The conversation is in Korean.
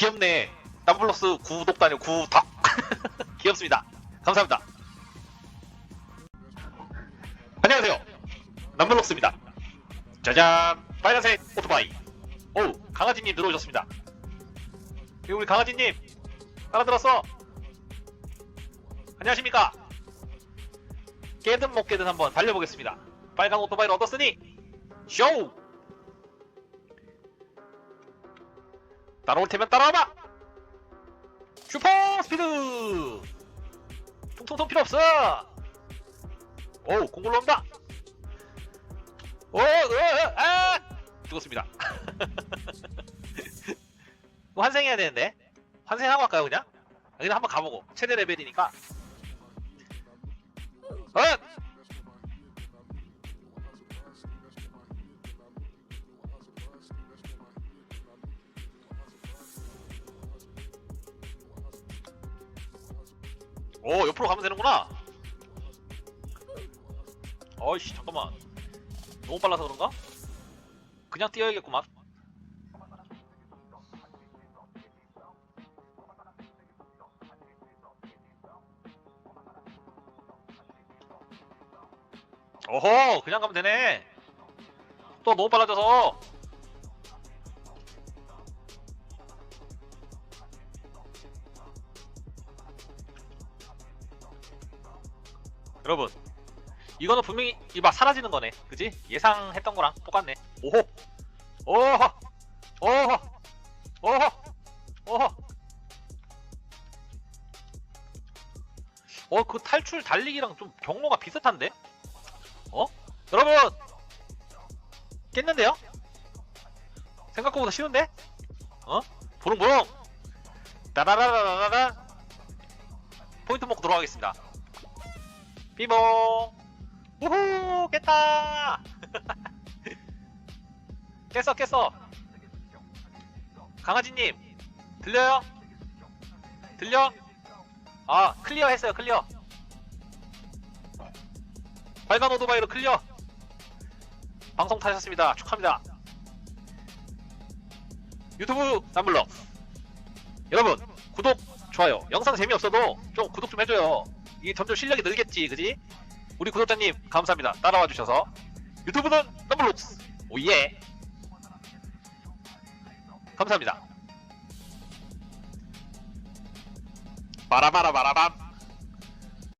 귀엽네. 남블록스 구독도 아니고 구덕. 귀엽습니다. 감사합니다. 안녕하세요. 남블록스입니다. 짜잔. 빨간색 오토바이. 오, 강아지님 들어오셨습니다. 여기 우리 강아지님. 알아들었어? 안녕하십니까? 깨든 못 깨든 한번 달려보겠습니다. 빨간 오토바이를 얻었으니 쇼! 따라올 테면 따라와봐! 슈퍼 스피드! 통통통 필요 없어! 오, 공굴로 온다! 오, 오, 오, 아! 죽었습니다. 이거 환생해야 되는데? 환생하고 할까요, 그냥? 그냥 한번 가보고. 최대 레벨이니까. 어! 오 옆으로 가면 되는구나. 어이씨 잠깐만. 너무 빨라서 그런가? 그냥 뛰어야겠구만. 오호 그냥 가면 되네. 또 너무 빨라져서 여러분 이거는 분명히 이봐 사라지는 거네 그지? 예상했던 거랑 똑같네 오호 오호 오호 오호 오호 어 그 탈출 달리기랑 좀 경로가 비슷한데? 어? 여러분 깼는데요? 생각보다 쉬운데? 어? 보릉보릉 따라라라라라 포인트 먹고 돌아가겠습니다 삐봉 우후 깼다. 깼어 깼어. 강아지님 들려요? 들려? 아 클리어 했어요 클리어. 빨간 오토바이로 클리어. 방송 타셨습니다. 축하합니다. 유튜브 남블럭 여러분 구독 좋아요. 영상 재미없어도 좀 구독 좀 해줘요. 이게 점점 실력이 늘겠지 그지? 우리 구독자님 감사합니다. 따라와 주셔서. 유튜브는 넘블록스. 오예. 감사합니다. 바라바라바라밤